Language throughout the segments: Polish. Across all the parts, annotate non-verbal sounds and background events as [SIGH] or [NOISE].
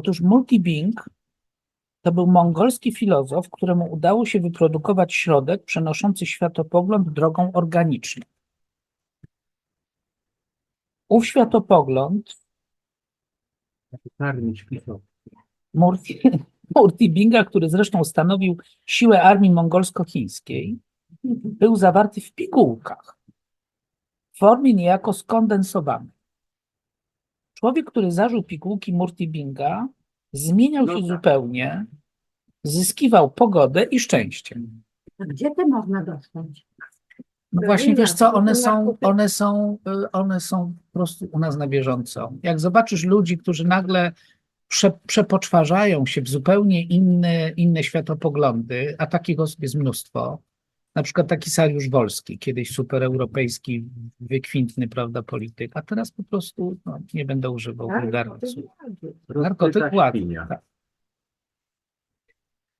Otóż Multibing to był mongolski filozof, któremu udało się wyprodukować środek przenoszący światopogląd drogą organiczną. Ów światopogląd pisał. Murti, [LAUGHS] Murtibinga, który zresztą stanowił siłę armii mongolsko-chińskiej, był zawarty w pigułkach w formie niejako skondensowanej. Człowiek, który zażył pigułki Murtibinga, zmieniał No się tak. zupełnie, zyskiwał pogodę i szczęście. A gdzie te można dostać? No właśnie, wiesz co, one są, one są, y, one są po prostu u nas na bieżąco. Jak zobaczysz ludzi, którzy nagle prze, przepoczwarzają się w zupełnie inne, inne światopoglądy, a takich osób jest mnóstwo. Na przykład taki Sariusz Wolski, kiedyś supereuropejski, wykwintny, prawda, polityk, a teraz po prostu, no, nie będę używał Tak, wulgarnych słów. ładnie. Narkotyk ładny. świnia. Tak.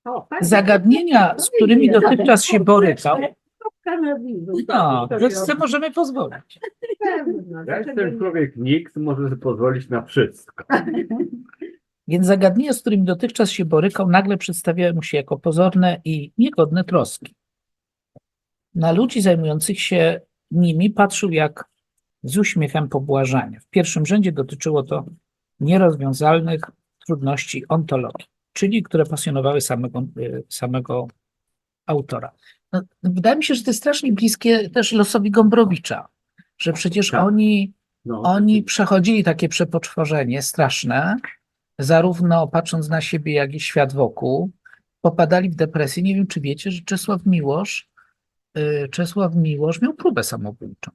O, fajnie. Zagadnienia, z którymi dotychczas się borykał, no, sobie możemy pozwolić. [LAUGHS] Ja jestem człowiek nikt, może sobie pozwolić na wszystko. [LAUGHS] Więc zagadnienia, z którymi dotychczas się borykał, nagle przedstawiały mu się jako pozorne i niegodne troski. Na ludzi zajmujących się nimi patrzył jak z uśmiechem pobłażania. W pierwszym rzędzie dotyczyło to nierozwiązalnych trudności ontologii, czyli które pasjonowały samego, y, samego autora. No, wydaje mi się, że to jest strasznie bliskie też losowi Gombrowicza, że przecież Tak. oni No, oni przechodzili takie przepoczworzenie straszne, zarówno patrząc na siebie, jak i świat wokół, popadali w depresję. Nie wiem, czy wiecie, że Czesław Miłosz, Czesław Miłosz miał próbę samobójczą.